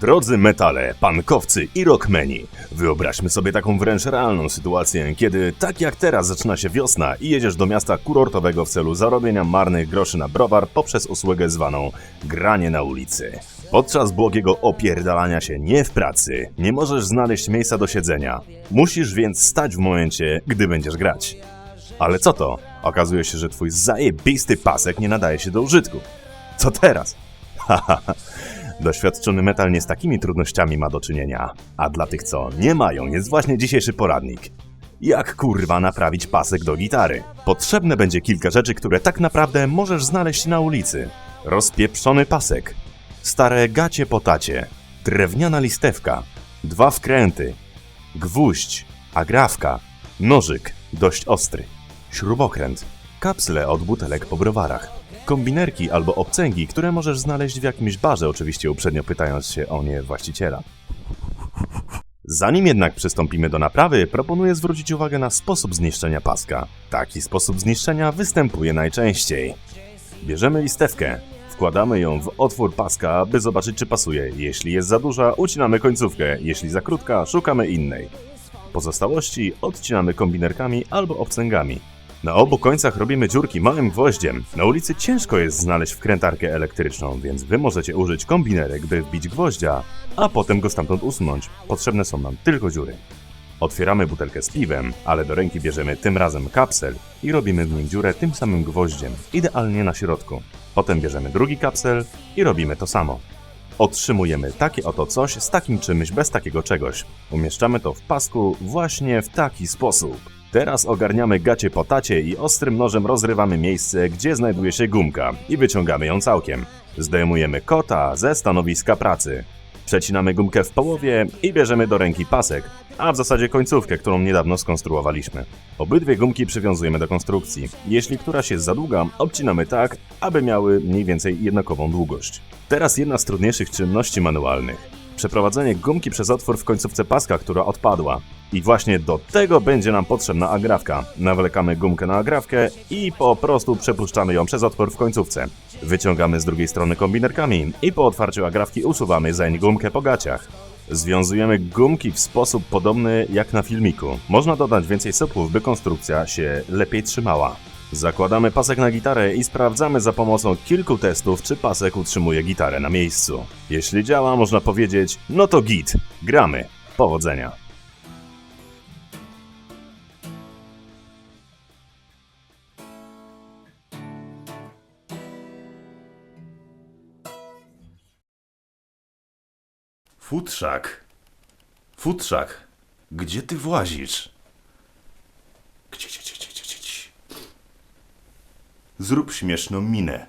Drodzy metale, pankowcy i rockmeni, wyobraźmy sobie taką wręcz realną sytuację, kiedy tak jak teraz zaczyna się wiosna i jedziesz do miasta kurortowego w celu zarobienia marnych groszy na browar poprzez usługę zwaną granie na ulicy. Podczas błogiego opierdalania się nie w pracy, nie możesz znaleźć miejsca do siedzenia. Musisz więc stać w momencie, gdy będziesz grać. Ale co to? Okazuje się, że twój zajebisty pasek nie nadaje się do użytku. Co teraz? Haha. Doświadczony metal nie z takimi trudnościami ma do czynienia, a dla tych, co nie mają, jest właśnie dzisiejszy poradnik. Jak kurwa naprawić pasek do gitary? Potrzebne będzie kilka rzeczy, które tak naprawdę możesz znaleźć na ulicy. Rozpieprzony pasek, stare gacie po tacie, drewniana listewka, dwa wkręty, gwóźdź, agrafka, nożyk, dość ostry, śrubokręt, kapsle od butelek po browarach, kombinerki albo obcęgi, które możesz znaleźć w jakimś barze, oczywiście uprzednio pytając się o nie właściciela. Zanim jednak przystąpimy do naprawy, proponuję zwrócić uwagę na sposób zniszczenia paska. Taki sposób zniszczenia występuje najczęściej. Bierzemy listewkę, wkładamy ją w otwór paska, by zobaczyć czy pasuje. Jeśli jest za duża, ucinamy końcówkę, jeśli za krótka, szukamy innej. Pozostałości odcinamy kombinerkami albo obcęgami. Na obu końcach robimy dziurki małym gwoździem. Na ulicy ciężko jest znaleźć wkrętarkę elektryczną, więc wy możecie użyć kombinerek, by wbić gwoździa, a potem go stamtąd usunąć. Potrzebne są nam tylko dziury. Otwieramy butelkę z piwem, ale do ręki bierzemy tym razem kapsel i robimy w nim dziurę tym samym gwoździem, idealnie na środku. Potem bierzemy drugi kapsel i robimy to samo. Otrzymujemy takie oto coś z takim czymś bez takiego czegoś. Umieszczamy to w pasku właśnie w taki sposób. Teraz ogarniamy gacie po tacie i ostrym nożem rozrywamy miejsce, gdzie znajduje się gumka i wyciągamy ją całkiem. Zdejmujemy kota ze stanowiska pracy. Przecinamy gumkę w połowie i bierzemy do ręki pasek, a w zasadzie końcówkę, którą niedawno skonstruowaliśmy. Obydwie gumki przywiązujemy do konstrukcji. Jeśli któraś jest za długa, obcinamy tak, aby miały mniej więcej jednakową długość. Teraz jedna z trudniejszych czynności manualnych. Przeprowadzenie gumki przez otwór w końcówce paska, która odpadła. I właśnie do tego będzie nam potrzebna agrafka. Nawlekamy gumkę na agrafkę i po prostu przepuszczamy ją przez otwór w końcówce. Wyciągamy z drugiej strony kombinerkami i po otwarciu agrafki usuwamy zeń gumkę po gaciach. Związujemy gumki w sposób podobny jak na filmiku. Można dodać więcej sopłów, by konstrukcja się lepiej trzymała. Zakładamy pasek na gitarę i sprawdzamy za pomocą kilku testów, czy pasek utrzymuje gitarę na miejscu. Jeśli działa, można powiedzieć, no to git, gramy. Powodzenia. Futrzak. Futrzak. Gdzie ty włazisz? Gdzie, gdzie, gdzie, gdzie, gdzie, gdzie? Zrób śmieszną minę.